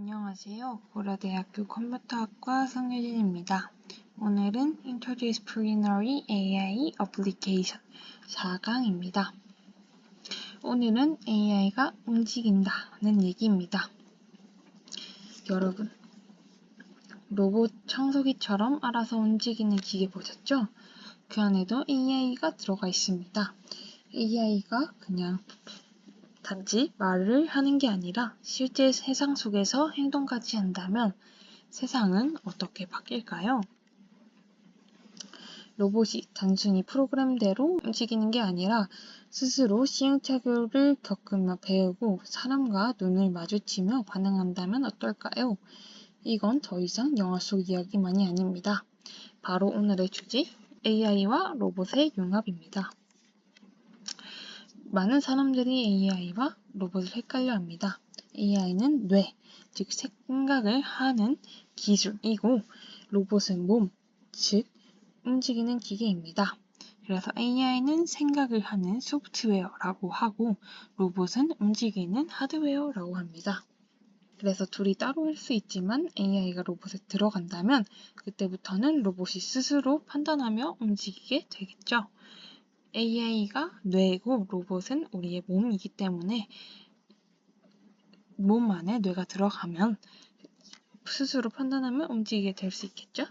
안녕하세요. 고려대학교 컴퓨터학과 성유진입니다. 오늘은 Interdisciplinary AI Application 4강입니다. 오늘은 AI가 움직인다는 얘기입니다. 여러분, 로봇 청소기처럼 알아서 움직이는 기계 보셨죠? 그 안에도 AI가 들어가 있습니다. AI가 그냥 단지 말을 하는 게 아니라 실제 세상 속에서 행동까지 한다면 세상은 어떻게 바뀔까요? 로봇이 단순히 프로그램대로 움직이는 게 아니라 스스로 시행착오를 겪으며 배우고 사람과 눈을 마주치며 반응한다면 어떨까요? 이건 더 이상 영화 속 이야기만이 아닙니다. 바로 오늘의 주제, AI와 로봇의 융합입니다. 많은 사람들이 AI와 로봇을 헷갈려 합니다. AI는 뇌, 즉 생각을 하는 기술이고 로봇은 몸, 즉 움직이는 기계입니다. 그래서 AI는 생각을 하는 소프트웨어라고 하고 로봇은 움직이는 하드웨어라고 합니다. 그래서 둘이 따로 할 수 있지만 AI가 로봇에 들어간다면 그때부터는 로봇이 스스로 판단하며 움직이게 되겠죠. AI가 뇌고 로봇은 우리의 몸이기 때문에 몸 안에 뇌가 들어가면 스스로 판단하며 움직이게 될 수 있겠죠?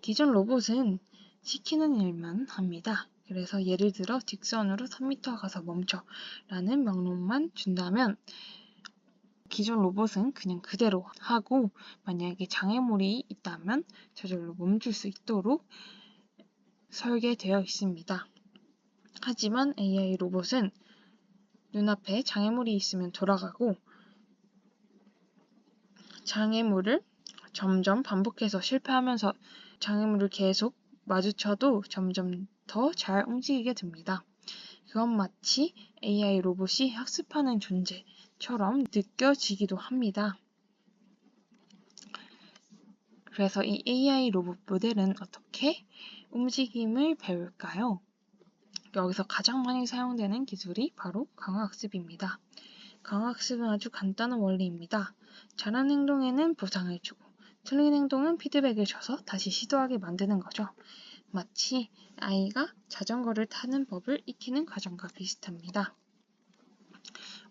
기존 로봇은 시키는 일만 합니다. 그래서 예를 들어 직선으로 3m 가서 멈춰 라는 명령만 준다면 기존 로봇은 그냥 그대로 하고 만약에 장애물이 있다면 저절로 멈출 수 있도록 설계되어 있습니다. 하지만 AI 로봇은 눈앞에 장애물이 있으면 돌아가고 장애물을 점점 반복해서 실패하면서 장애물을 계속 마주쳐도 점점 더 잘 움직이게 됩니다. 그건 마치 AI 로봇이 학습하는 존재처럼 느껴지기도 합니다. 그래서 이 AI 로봇 모델은 어떻게 움직임을 배울까요? 여기서 가장 많이 사용되는 기술이 바로 강화학습입니다. 강화학습은 아주 간단한 원리입니다. 잘한 행동에는 보상을 주고 틀린 행동은 피드백을 줘서 다시 시도하게 만드는 거죠. 마치 아이가 자전거를 타는 법을 익히는 과정과 비슷합니다.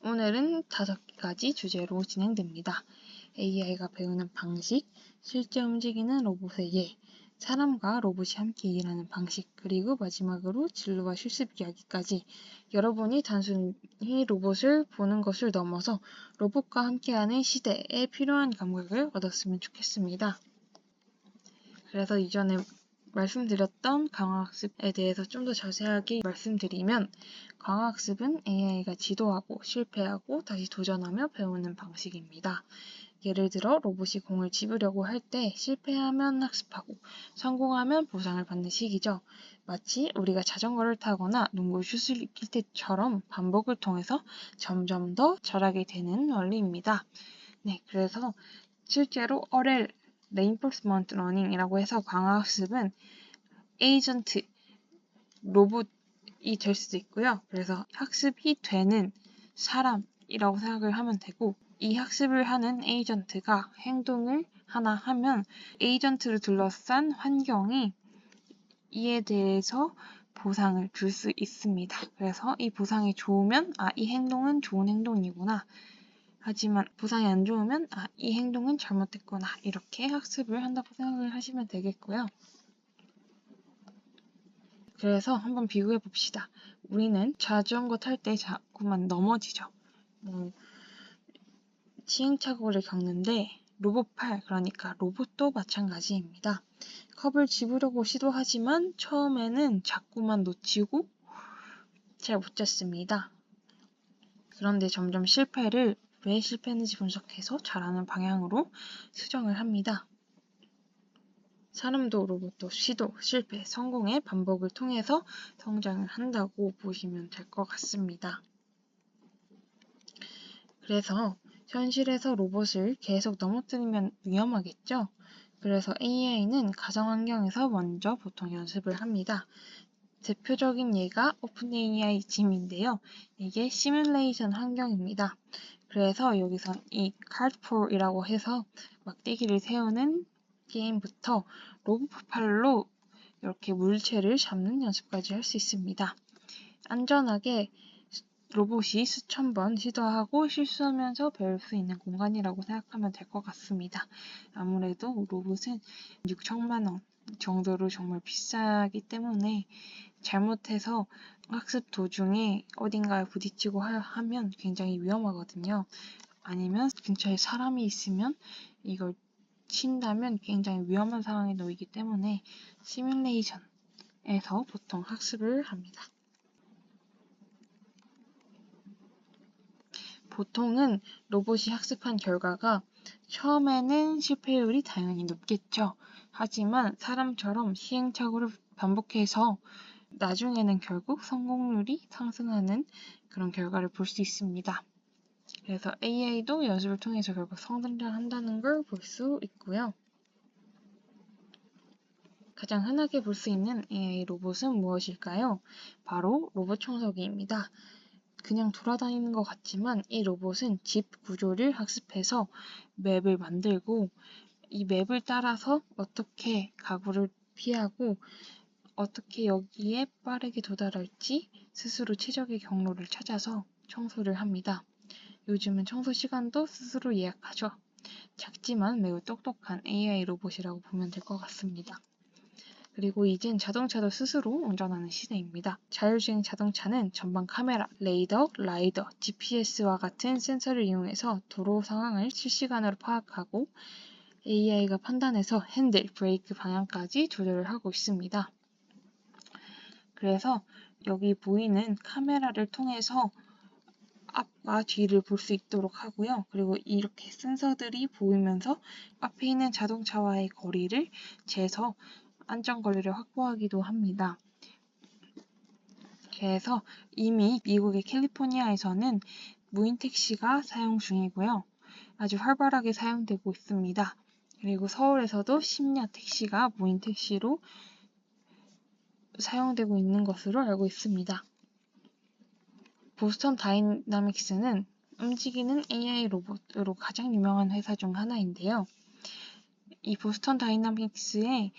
오늘은 다섯 가지 주제로 진행됩니다. AI가 배우는 방식, 실제 움직이는 로봇의 예, 사람과 로봇이 함께 일하는 방식, 그리고 마지막으로 진로와 실습 이야기까지 여러분이 단순히 로봇을 보는 것을 넘어서 로봇과 함께하는 시대에 필요한 감각을 얻었으면 좋겠습니다. 그래서 이전에 말씀드렸던 강화학습에 대해서 좀 더 자세하게 말씀드리면 강화학습은 AI가 지도하고 실패하고 다시 도전하며 배우는 방식입니다. 예를 들어 로봇이 공을 집으려고 할 때 실패하면 학습하고 성공하면 보상을 받는 식이죠. 마치 우리가 자전거를 타거나 농구 슛을 익힐 때처럼 반복을 통해서 점점 더 잘하게 되는 원리입니다. 네, 그래서 실제로 RL, Reinforcement Learning이라고 해서 강화학습은 에이전트, 로봇이 될 수도 있고요. 그래서 학습이 되는 사람이라고 생각을 하면 되고 이 학습을 하는 에이전트가 행동을 하나 하면 에이전트를 둘러싼 환경이 이에 대해서 보상을 줄 수 있습니다. 그래서 이 보상이 좋으면 아, 이 행동은 좋은 행동이구나. 하지만 보상이 안 좋으면 아, 이 행동은 잘못됐구나. 이렇게 학습을 한다고 생각을 하시면 되겠고요. 그래서 한번 비교해 봅시다. 우리는 자전거 탈 때 자꾸만 넘어지죠. 뭐 시행착오를 겪는데 로봇팔, 그러니까 로봇도 마찬가지입니다. 컵을 집으려고 시도하지만 처음에는 자꾸만 놓치고 잘 못 잡습니다. 그런데 점점 실패를 왜 실패했는지 분석해서 잘하는 방향으로 수정을 합니다. 사람도 로봇도 시도, 실패, 성공의 반복을 통해서 성장을 한다고 보시면 될 것 같습니다. 그래서 현실에서 로봇을 계속 넘어뜨리면 위험하겠죠? 그래서 AI는 가상 환경에서 먼저 보통 연습을 합니다. 대표적인 예가 오픈 AI 짐인데요. 이게 시뮬레이션 환경입니다. 그래서 여기선 이 카드폴이라고 해서 막대기를 세우는 게임부터 로봇 폭발로 이렇게 물체를 잡는 연습까지 할 수 있습니다. 안전하게 로봇이 수천 번 시도하고 실수하면서 배울 수 있는 공간이라고 생각하면 될 것 같습니다. 아무래도 로봇은 6천만 원 정도로 정말 비싸기 때문에 잘못해서 학습 도중에 어딘가에 부딪히고 하, 면 굉장히 위험하거든요. 아니면 근처에 사람이 있으면 이걸 친다면 굉장히 위험한 상황에 놓이기 때문에 시뮬레이션에서 보통 학습을 합니다. 보통은 로봇이 학습한 결과가 처음에는 실패율이 당연히 높겠죠. 하지만 사람처럼 시행착오를 반복해서 나중에는 결국 성공률이 상승하는 그런 결과를 볼 수 있습니다. 그래서 AI도 연습을 통해서 결국 성장한다는 걸 볼 수 있고요. 가장 흔하게 볼 수 있는 AI 로봇은 무엇일까요? 바로 로봇 청소기입니다. 그냥 돌아다니는 것 같지만 이 로봇은 집 구조를 학습해서 맵을 만들고 이 맵을 따라서 어떻게 가구를 피하고 어떻게 여기에 빠르게 도달할지 스스로 최적의 경로를 찾아서 청소를 합니다. 요즘은 청소 시간도 스스로 예약하죠. 작지만 매우 똑똑한 AI 로봇이라고 보면 될 것 같습니다. 그리고 이젠 자동차도 스스로 운전하는 시대입니다. 자율주행 자동차는 전방 카메라, 레이더, 라이더, GPS와 같은 센서를 이용해서 도로 상황을 실시간으로 파악하고 AI가 판단해서 핸들, 브레이크 방향까지 조절을 하고 있습니다. 그래서 여기 보이는 카메라를 통해서 앞과 뒤를 볼 수 있도록 하고요. 그리고 이렇게 센서들이 보이면서 앞에 있는 자동차와의 거리를 재서 안전거리를 확보하기도 합니다. 그래서 이미 미국의 캘리포니아에서는 무인 택시가 사용 중이고요. 아주 활발하게 사용되고 있습니다. 그리고 서울에서도 심야 택시가 무인 택시로 사용되고 있는 것으로 알고 있습니다. 보스턴 다이나믹스는 움직이는 AI 로봇으로 가장 유명한 회사 중 하나인데요. 이 보스턴 다이나믹스의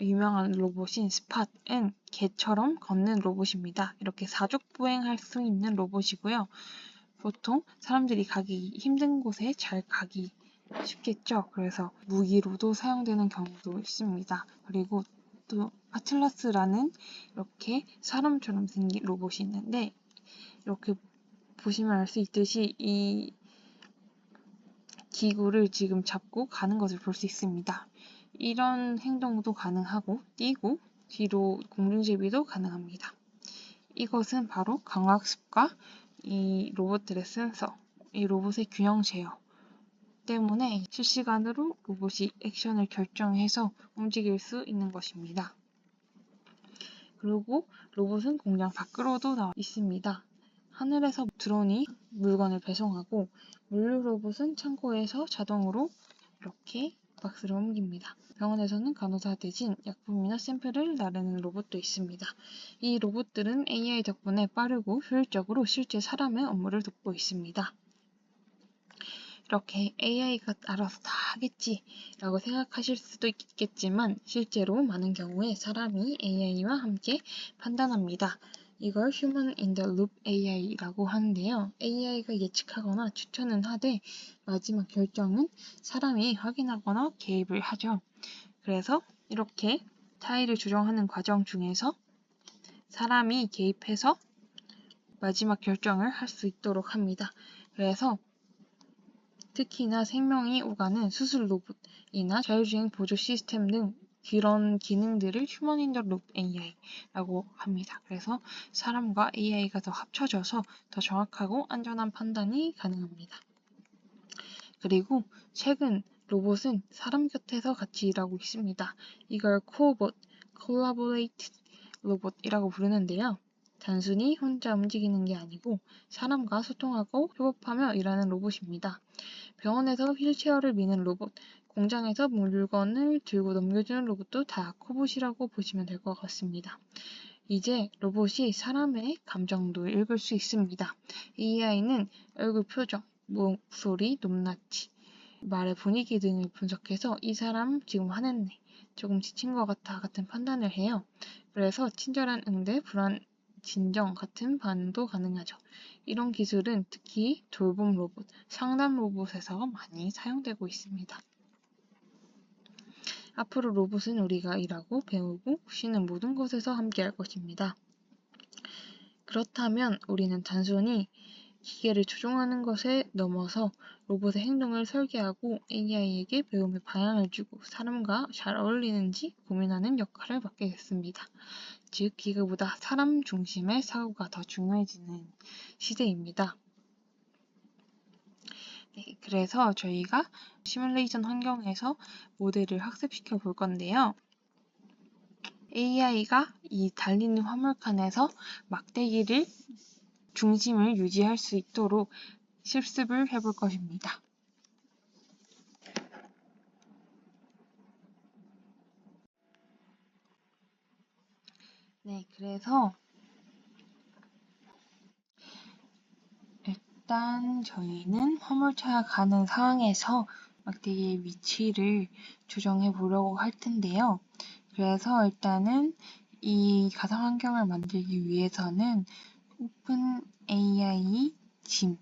유명한 로봇인 스팟은 개처럼 걷는 로봇입니다. 이렇게 사족 보행할 수 있는 로봇이고요. 보통 사람들이 가기 힘든 곳에 잘 가기 쉽겠죠. 그래서 무기로도 사용되는 경우도 있습니다. 그리고 또 아틀라스라는 이렇게 사람처럼 생긴 로봇이 있는데 이렇게 보시면 알 수 있듯이 이 기구를 지금 잡고 가는 것을 볼 수 있습니다. 이런 행동도 가능하고 뛰고 뒤로 공중제비도 가능합니다. 이것은 바로 강학습과 이 로봇들의 센서, 이 로봇의 균형 제어 때문에 실시간으로 로봇이 액션을 결정해서 움직일 수 있는 것입니다. 그리고 로봇은 공장 밖으로도 나와 있습니다. 하늘에서 드론이 물건을 배송하고 물류 로봇은 창고에서 자동으로 이렇게 박스를 옮깁니다. 병원에서는 간호사 대신 약품이나 샘플을 나르는 로봇도 있습니다. 이 로봇들은 AI 덕분에 빠르고 효율적으로 실제 사람의 업무를 돕고 있습니다. 이렇게 AI가 알아서 다 하겠지 라고 생각하실 수도 있겠지만 실제로 많은 경우에 사람이 AI와 함께 판단합니다. 이걸 Human in the Loop AI라고 하는데요. AI가 예측하거나 추천은 하되 마지막 결정은 사람이 확인하거나 개입을 하죠. 그래서 이렇게 타일을 조정하는 과정 중에서 사람이 개입해서 마지막 결정을 할 수 있도록 합니다. 그래서 특히나 생명이 오가는 수술 로봇이나 자율주행 보조 시스템 등 그런 기능들을 휴먼 인더 룹 AI라고 합니다. 그래서 사람과 AI가 더 합쳐져서 더 정확하고 안전한 판단이 가능합니다. 그리고 최근 로봇은 사람 곁에서 같이 일하고 있습니다. 이걸 코봇, Collaborate 로봇이라고 부르는데요. 단순히 혼자 움직이는 게 아니고 사람과 소통하고 협업하며 일하는 로봇입니다. 병원에서 휠체어를 미는 로봇, 공장에서 물건을 들고 넘겨주는 로봇도 다 코봇이라고 보시면 될 것 같습니다. 이제 로봇이 사람의 감정도 읽을 수 있습니다. AI는 얼굴 표정, 목소리, 높낮이, 말의 분위기 등을 분석해서 이 사람 지금 화냈네, 조금 지친 것 같아 같은 판단을 해요. 그래서 친절한 응대, 불안 진정 같은 반응도 가능하죠. 이런 기술은 특히 돌봄 로봇, 상담 로봇에서 많이 사용되고 있습니다. 앞으로 로봇은 우리가 일하고 배우고 쉬는 모든 곳에서 함께할 것입니다. 그렇다면 우리는 단순히 기계를 조종하는 것에 넘어서 로봇의 행동을 설계하고 AI에게 배움의 방향을 주고 사람과 잘 어울리는지 고민하는 역할을 맡게 됐습니다. 즉, 기계보다 사람 중심의 사고가 더 중요해지는 시대입니다. 네, 그래서 저희가 시뮬레이션 환경에서 모델을 학습시켜 볼 건데요. AI가 이 달리는 화물칸에서 막대기를 중심을 유지할 수 있도록 실습을 해볼 것입니다. 네, 그래서 일단 저희는 화물차가 가는 상황에서 막대기의 위치를 조정해 보려고 할 텐데요. 그래서 일단은 이 가상 환경을 만들기 위해서는 오픈AI 짐을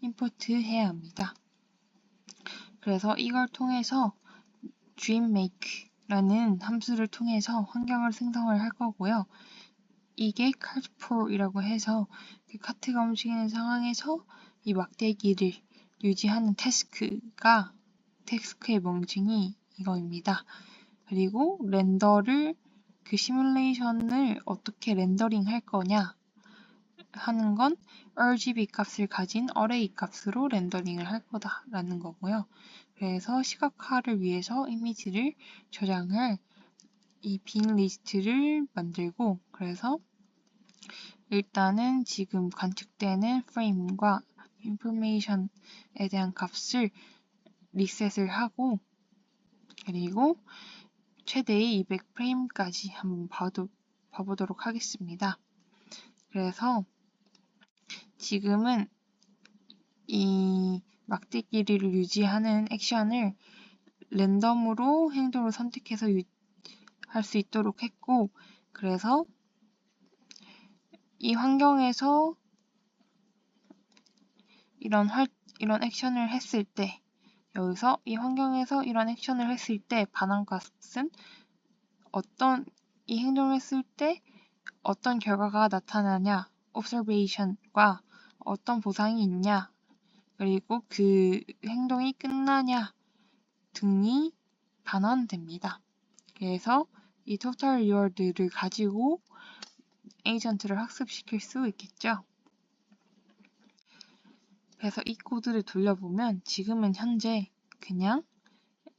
임포트 해야 합니다. 그래서 이걸 통해서 dreammake라는 함수를 통해서 환경을 생성을 할 거고요. 이게 cart4이라고 해서 그 카트가 움직이는 상황에서 이 막대기를 유지하는 태스크가 태스크의 명칭이 이거입니다. 그리고 렌더를 그 시뮬레이션을 어떻게 렌더링 할 거냐 하는 건 RGB 값을 가진 array 값으로 렌더링을 할 거다라는 거고요. 그래서 시각화를 위해서 이미지를 저장할 이 빈 리스트를 만들고 그래서 일단은 지금 관측되는 프레임과 인포메이션에 대한 값을 리셋을 하고 그리고 최대의 200 프레임까지 한번 봐도, 봐보도록 하겠습니다. 그래서 지금은 이 막대기를 유지하는 액션을 랜덤으로 행동을 선택해서 할 수 있도록 했고 그래서 이 환경에서 이런 활, 이런 액션을 했을 때 여기서 이 환경에서 이런 액션을 했을 때 반환 값은 어떤 이 행동을 했을 때 어떤 결과가 나타나냐 observation과 어떤 보상이 있냐 그리고 그 행동이 끝나냐 등이 반환됩니다. 그래서 이 total reward를 가지고 에이전트를 학습시킬 수 있겠죠. 그래서 이 코드를 돌려보면 지금은 현재 그냥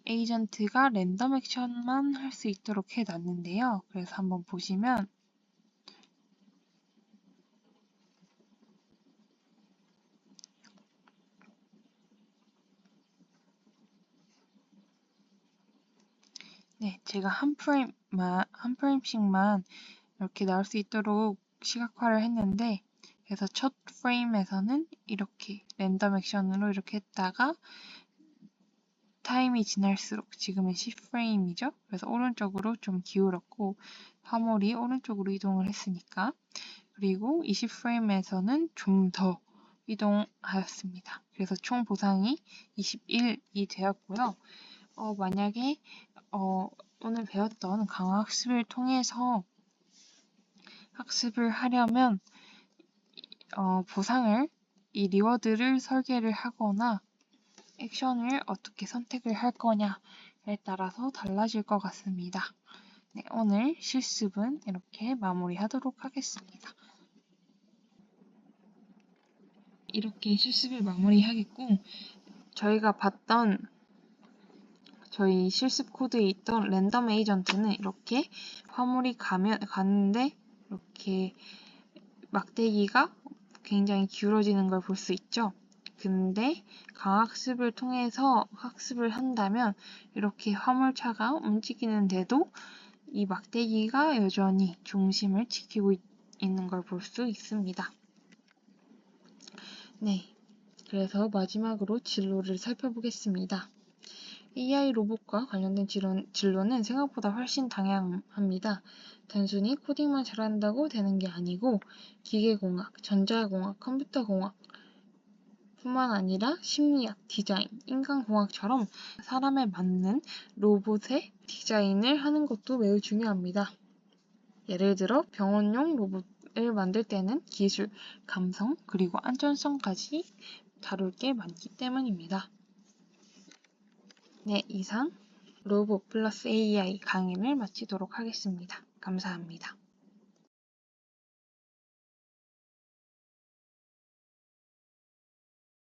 에이전트가 랜덤 액션만 할 수 있도록 해놨는데요. 그래서 한번 보시면 네, 제가 한 프레임만, 한 프레임씩만 이렇게 나올 수 있도록 시각화를 했는데 그래서 첫 프레임에서는 이렇게 랜덤 액션으로 이렇게 했다가 타임이 지날수록 지금은 10프레임이죠. 그래서 오른쪽으로 좀 기울었고 화물이 오른쪽으로 이동을 했으니까 그리고 20프레임에서는 좀 더 이동하였습니다. 그래서 총 보상이 21이 되었고요. 어, 만약에 어, 오늘 배웠던 강화학습을 통해서 학습을 하려면 어, 보상을 이 리워드를 설계를 하거나 액션을 어떻게 선택을 할 거냐에 따라서 달라질 것 같습니다. 네, 오늘 실습은 이렇게 마무리하도록 하겠습니다. 이렇게 실습을 마무리하겠고 저희가 봤던 저희 실습 코드에 있던 랜덤 에이전트는 이렇게 화물이 가면 가는데 이렇게 막대기가 굉장히 기울어지는 걸 볼 수 있죠. 근데 강학습을 통해서 학습을 한다면 이렇게 화물차가 움직이는데도 이 막대기가 여전히 중심을 지키고 있, 있는 걸 볼 수 있습니다. 네, 그래서 마지막으로 진로를 살펴보겠습니다. AI 로봇과 관련된 진로, 진로는 생각보다 훨씬 다양합니다. 단순히 코딩만 잘한다고 되는 게 아니고 기계공학, 전자공학, 컴퓨터공학 뿐만 아니라 심리학, 디자인, 인간공학처럼 사람에 맞는 로봇의 디자인을 하는 것도 매우 중요합니다. 예를 들어 병원용 로봇을 만들 때는 기술, 감성, 그리고 안전성까지 다룰 게 많기 때문입니다. 네, 이상 로봇 플러스 AI 강의를 마치도록 하겠습니다. 감사합니다.